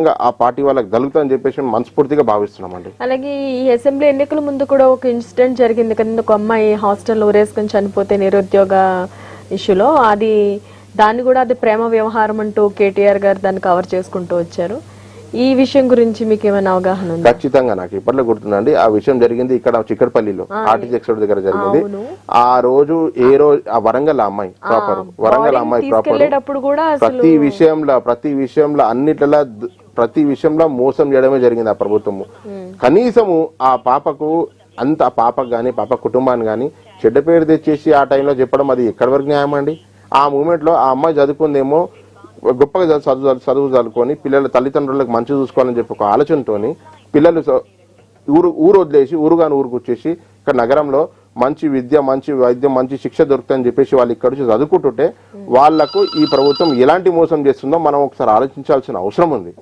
ఇంకా ఆ పార్టీ వాళ్ళకి కలుగుతుందని చెప్పేసి మేము మనస్ఫూర్తిగా భావిస్తున్నామండి. అలాగే ఈ అసెంబ్లీ ఎన్నికల ముందు కూడా ఒక ఇన్సిడెంట్ జరిగింది కదా. ఒక అమ్మాయి హాస్టల్లో ఊరేసుకొని చనిపోతే నిరుద్యోగ ఇష్యూలో అది దాన్ని కూడా అది ప్రేమ వ్యవహారం అంటూ కేటీఆర్ గారు దాన్ని కవర్ చేసుకుంటూ వచ్చారు. ఈ విషయం గురించి మీకు ఏమైనా అవగాహన ఉందా? ఖచ్చితంగా నాకు ఇప్పట్లో గుర్తుందండి. ఆ విషయం జరిగింది ఇక్కడ చిక్కడపల్లిలో ఆర్టీసీ దగ్గర జరిగింది. ఆ రోజు ఏ రోజు ఆ వరంగల్ అమ్మాయి ప్రాపర్ వరంగల్ అమ్మాయి ప్రాపర్ ప్రతి విషయంలో ప్రతి విషయంలో అన్నిట్లా ప్రతి విషయంలో మోసం చేయడమే జరిగింది ఆ ప్రభుత్వము. కనీసము ఆ పాపకు అంత ఆ పాపకు గాని పాప కుటుంబాన్ని గాని చెడ్డ పేరు తెచ్చేసి ఆ టైంలో చెప్పడం అది ఎక్కడి వరకు న్యాయం అండి? ఆ మూమెంట్లో ఆ అమ్మాయి చదువుకుందేమో గొప్పగా చదువు చదువు చదువు చదువుకొని పిల్లల తల్లిదండ్రులకు మంచి చూసుకోవాలని చెప్పి ఒక ఆలోచనతోని పిల్లలు ఊరు ఊరు వదిలేసి ఊరుగాని ఊరుకు వచ్చేసి ఇక్కడ నగరంలో మంచి విద్య మంచి వైద్యం మంచి శిక్ష దొరుకుతుందని చెప్పేసి వాళ్ళు ఇక్కడ నుంచి చదువుకుంటుంటే వాళ్ళకు ఈ ప్రభుత్వం ఎలాంటి మోసం చేస్తుందో మనం ఒకసారి ఆలోచించాల్సిన అవసరం ఉంది.